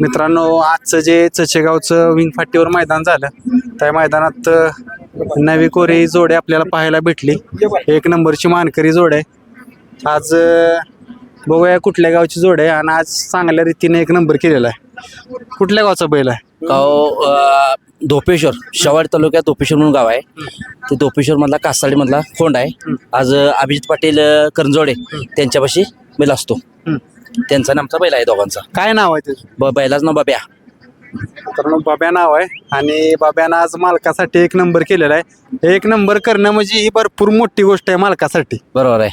मित्रांनो आजचं जे चचेगावचं विनफाटीवर मैदान झालं त्या मैदानात नवी कोरी जोडे आपल्याला पाहायला भेटली. एक नंबरची मानकरी जोड. आहे आज बघूया कुठल्या गावची जोड आहे आणि आज चांगल्या रीतीने एक नंबर केलेला आहे. कुठल्या गावचा बैल आहे? गाव अ, धोपेश्वर शेवाड तालुक्यात धोपेश्वर म्हणून गाव आहे. ते धोपेश्वर मधला कासाडी मधला खोंड आहे. आज अ, अभिजित पाटील अ, करंजोडे त्यांच्यापाशी बैल असतो. हम्म. त्यांचा आमचा बैल आहे दोघांचा. काय नाव आहे त्याचं? ब बैलाच नाव बाब्या. मित्रांनो बाब्या नाव आहे. आणि बाब्यानं आज मालकासाठी एक नंबर केलेला आहे. एक नंबर करणं म्हणजे ही भरपूर मोठी गोष्ट आहे मालकासाठी. बरोबर आहे.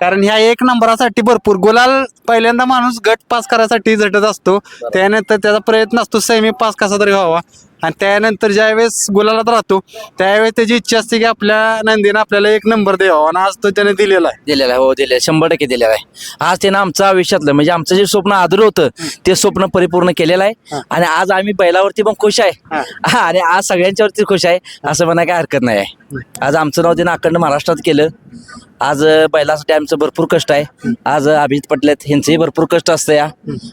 कारण ह्या एक नंबरासाठी भरपूर गुलाल पहिल्यांदा माणूस गट पास करायसाठी झटत असतो. त्यानंतर त्याचा प्रयत्न असतो सेमी पास कसा तरी व्हावा. आणि त्यानंतर ज्यावेळेस गुलालात राहतो त्यावेळेस त्याची इच्छा असते की आपल्या नंदीनं आपल्याला एक नंबर द्यावा. आणि आज तो त्याने दिलेला आहे. दिलेला आहे हो दिलेला आहे. शंभर टक्के दिलेला आहे. आज त्यानं आमचं आयुष्यातलं म्हणजे आमचं जे स्वप्न आदर होतं ते स्वप्न परिपूर्ण केलेलं आहे. आणि आज आम्ही बैलावरती पण खुश आहे. हा, आणि आज सगळ्यांच्यावरती खुश आहे असं म्हणा काय हरकत नाही आहे. आज आमचं नाव त्यानं अखंड महाराष्ट्रात केलं. आज अं, बैलासाठी आमचं भरपूर कष्ट आहे. आज अं, अभिजित पटले यांचंही भरपूर कष्ट असतं या.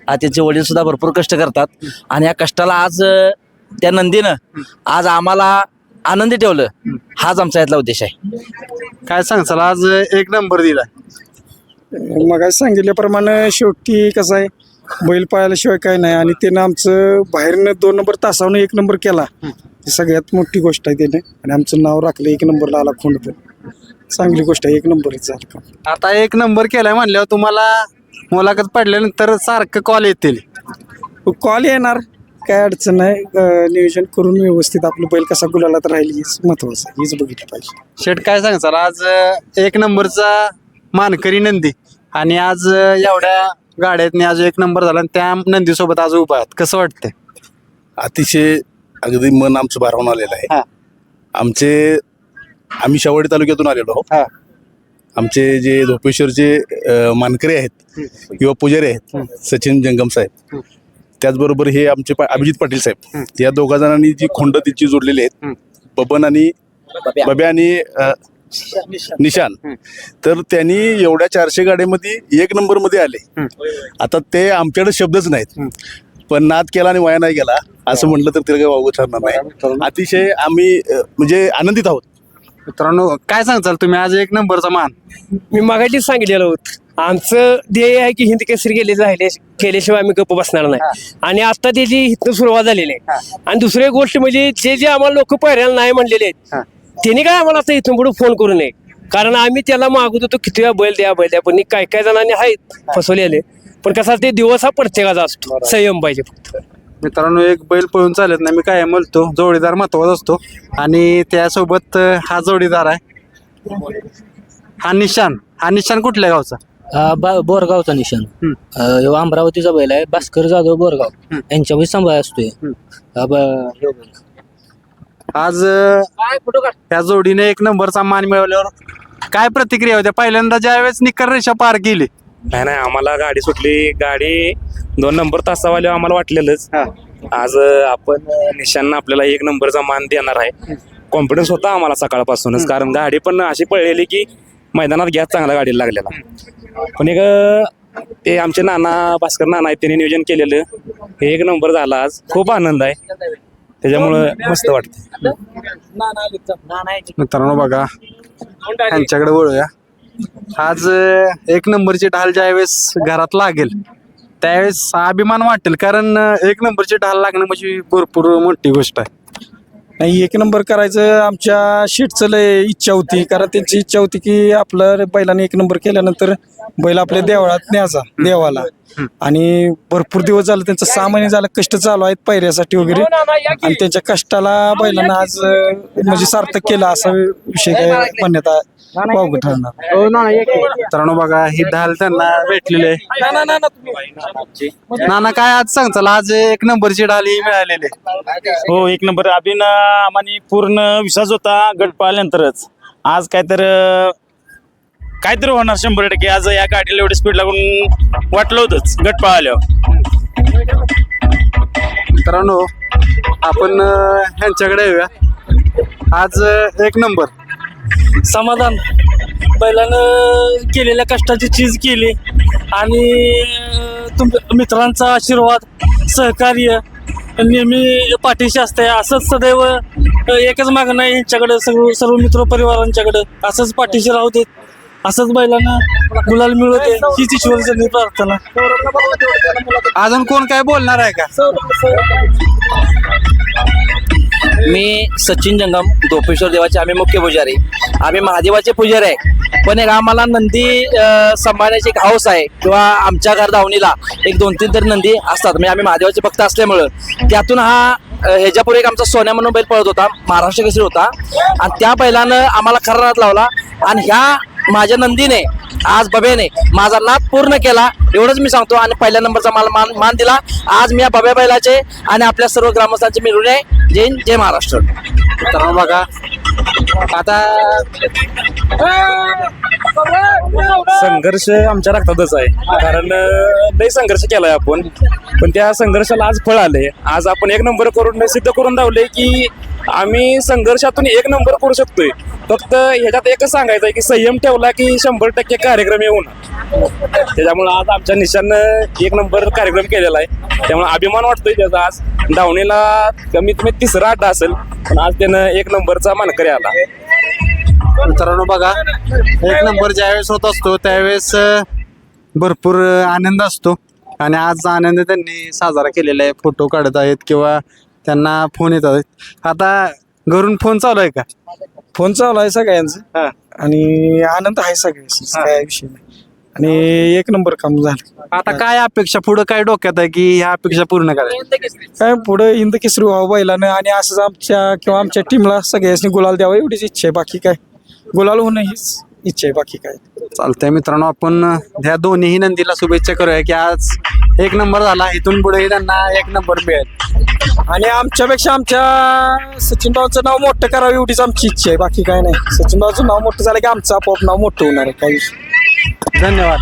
आज त्यांचे वडील सुद्धा भरपूर कष्ट करतात. आणि या कष्टाला आज अं, त्या नंदीनं आज आम्हाला आनंदी ठेवलं. हाच आमचा यातला उद्देश आहे. काय सांगचाल आज एक नंबर दिलाय मग सांगितल्याप्रमाणे शेवटी कसं आहे बैल पाळल्याशिवाय काय नाही आणि त्यानं आमचं बाहेरनं दोन नंबर तासावनं एक नंबर केला. ही सगळ्यात मोठी गोष्ट आहे त्याने. आणि आमचं नाव राखलं एक नंबरला आला खोंड पण. चांगली गोष्ट आहे एक नंबरच झालं का? आता एक नंबर केलाय म्हणल्यावर तुम्हाला मुलाखत पडल्यानंतर सारखं कॉल येतील. कॉल येणार. काय अडचण नाही अं, नियोजन करून व्यवस्थित आपलं बैल कसा गुलालात राहील हीच महत्वाचं आहे. हीच बघितलं पाहिजे. शेट काय सांगचाल आज अ, एक नंबरचा मानकरी नंदी आणि आज अ, एवढ्या गाड्यातनी आज एक नंबर झाला आणि त्या नंदीसोबत आज उभा आहात. कसं वाटतंय? अतिशय अगदी मन आमचं भारावून आलेलं हा. आहे आमचे आम्ही शेवाडी तालुक्यातून आलेलो आहोत. हा. आमचे जे धोपेश्वरचे अ, मानकरी आहेत किंवा पुजारी आहेत सचिन जंगम साहेब. त्याचबरोबर हे आमचे पा- अभिजित पाटील साहेब. या दोघा जणांनी जी खोंड तिची जोडलेली आहेत बबन आणि बब्या आणि अ, निशान तर त्यांनी एवढ्या चारशे गाड्यामध्ये एक नंबरमध्ये आले आता ते आमच्याकडे शब्दच नाहीत. पण नाद केला आणि वाया नाही गेला असं म्हटलं तर तिला काही वावगं ठरणार नाही. अतिशय आम्ही अ, म्हणजे आनंदित आहोत. मित्रांनो काय सांगचाल तुम्ही आज एक नंबरचा मान. मी मागायचीच सांगितलेलं होतं. आमचं ध्येय आहे की हिंद केसरी गेले झाले केल्याशिवाय आम्ही गप्प बसणार नाही. आणि आता त्याची इथनं सुरुवात झालेली आहे. आणि दुसरी एक गोष्ट म्हणजे जे जे आम्हाला लोक पहिऱ्याला नाही म्हणलेले आहेत त्यांनी काय आम्हाला आता इथून पुढे फोन करू नये? कारण आम्ही त्याला मागत होतो किती वेळा बैल द्या बैल द्या पण काय काय जणांनी आहेत फसवलेले. पण कसा ते दिवस हा प्रत्येकाचा असतो. संयम पाहिजे फक्त. मित्रांनो एक बैल पळून चालत नाही. मी काय म्हणतो जोडीदार महत्त्वाचा असतो. आणि त्यासोबत हा जोडीदार आहे. हा निशान. हा निशान कुठल्या गावचा? बा- बोरगावचा निशाण हम्म. अ, ह्यो अमरावतीचा बैल आहे. भास्कर जाधव बोरगाव. हम्म. यांच्या सांभाळ असतोय. हम्म. अ, ब- ह्यो बैल. आज अ, त्या जोडीने एक नंबरचा मान मिळवल्यावर काय प्रतिक्रिया होत्या? पहिल्यांदा ज्यावेळेस निकर रेषा पार केली नाही नाही आम्हाला गाडी सुटली. गाडी दोन नंबर तासावाले आम्हाला वाटलेलंच. आज आपण निशांना आपल्याला एक नंबरचा मान देणार आहे. कॉन्फिडन्स होता आम्हाला सकाळपासूनच कारण गाडी पण अशी पळलेली की मैदानात गॅस चांगला गाडीला लागलेला. पण एक ते आमचे नाना भास्कर नाना आहेत त्यांनी नियोजन केलेलं. हे एक नंबर झाला आज. खूप आनंद आहे. त्याच्यामुळं मस्त वाटतं मित्रांनो बघा त्यांच्याकडे वळूया. आज अ, एक नंबरची ढाल ज्यावेळेस घरात लागेल त्यावेळेस अभिमान वाटेल. कारण अ, एक नंबरची ढाल लागणं म्हणजे भरपूर मोठी गोष्ट आहे. नाही एक नंबर करायचं आमच्या शीटचं लय इच्छा होती. कारण त्यांची इच्छा होती की आपलं बैलाने एक नंबर केल्यानंतर बैल आपल्या देवळात न्यायचा देवाला. आणि भरपूर दिवस झालं त्यांचं सहा महिने झालं कष्ट चालू आहेत पैऱ्यासाठी वगैरे. आणि त्यांच्या कष्टाला बैलांना आज अं, म्हणजे सार्थक केलं असा विषय काय म्हणण्यात वावग ठरणार मित्रांनो बघा ही ढाल त्यांना भेटलेली. आहे नाना काय आज सांगचाल आज एक नंबरची ढाल ही मिळालेली. आहे. हो एक नंबर. अभिन आम्हाला पूर्ण विश्वास होता गट पाहिल्यानंतरच. आज काय तर अं, काहीतरी होणार शंभर टक्के. आज या गाडीला एवढी स्पीड लागून वाटलं होतंच गट पाहिल्यावर. मित्रांनो आपण अ, ह्यांच्याकडे येऊया. आज अ, एक नंबर. समाधान. बैलानं केलेल्या कष्टाची चीज केली. आणि तुम मित्रांचा आशीर्वाद सहकार्य नेहमी पाठीशी असते असंच सदैव एकच मागणं आहे यांच्याकडे सर्व सर्व मित्र परिवारांच्याकडे. असंच पाठीशी राहू देत. असंच बैलांना गुलाल मिळू दे हीच ईश्वरचरणी प्रार्थना. अजून कोण काय बोलणार आहे का? मी सचिन जंगम दोपेश्वर देवाचे आम्ही मुख्य पुजारी. आम्ही महादेवाचे पुजारी आहे. पण एक आम्हाला नंदी सांभाळण्याची एक हौस आहे किंवा आमच्या घर धावणीला एक दोन तीन तरी नंदी असतात. म्हणजे आम्ही महादेवाचे भक्त असल्यामुळं. त्यातून हा ह्याच्यापूर्वी एक आमचा सोन्या म्हणून बैल पळत होता. महाराष्ट्र केसरी होता. आणि त्या बैलानं आम्हाला खरा रात लावला. आणि ह्या माझ्या नंदीने आज बब्याने माझा नाद पूर्ण केला. एवढंच मी सांगतो आणि पहिल्या नंबरचा मला मान मान दिला. आज मी या बब्या बैलाचे आणि आपल्या सर्व ग्रामस्थांचे मिळून आहे जय जय महाराष्ट्र. मित्रांनो बघा. आता संघर्ष आमच्या रक्तातच आहे. कारण लय संघर्ष केलाय आपण. पण त्या संघर्षाला आज फळ आले आज आपण एक नंबर करून सिद्ध करून धावले की आम्ही संघर्षातून एक नंबर करू शकतोय. फक्त ह्याच्यात एकच सांगायचं आहे की संयम ठेवला की शंभर टक्के कार्यक्रम येऊन त्याच्यामुळे आज आमच्या निशानं एक नंबर कार्यक्रम केलेला आहे. त्यामुळे अभिमान वाटतोय त्याचा आज. धावणीला कमीत कमी तिसरा अड्डा असेल पण आज त्यानं एक नंबरचा मानकरी आला. मित्रांनो बघा एक नंबर ज्यावेळेस होत असतो त्यावेळेस भरपूर आनंद असतो. आणि आज आनंद त्यांनी साजरा केलेला आहे. फोटो काढत आहेत किंवा त्यांना फोन येत आहेत आता घरून फोन चालू आहे का? फोन चालू आहे सगळ्यांचं. हा. आणि आनंद आहे सगळ्यांचा काय विषय नाही. आणि एक नंबर काम झालं. आता काय अपेक्षा? पुढे काय डोक्यात आहे की ह्या अपेक्षा पूर्ण करायच्या? काय पुढे इंद केसरी व्हावं बैलानं आणि असंच आमच्या किंवा आमच्या टीमला सगळ्यांनी गुलाल द्यावा एवढीच इच्छा आहे. बाकी काय? गुलाल होणं हीच इच्छा आहे. बाकी काय? चालतंय मित्रांनो आपण ह्या दोन्ही नंदीला शुभेच्छा करूया की आज एक नंबर झाला. इथून पुढे त्यांना एक नंबर मिळेल. आणि आमच्यापेक्षा आमच्या सचिन भाऊचं नाव मोठं करावं एवढीच आमची इच्छा आहे. बाकी काय नाही. सचिन भाऊचं नाव मोठं झालं की आमचं आपोआप नाव मोठं होणार आहे. काही धन्यवाद.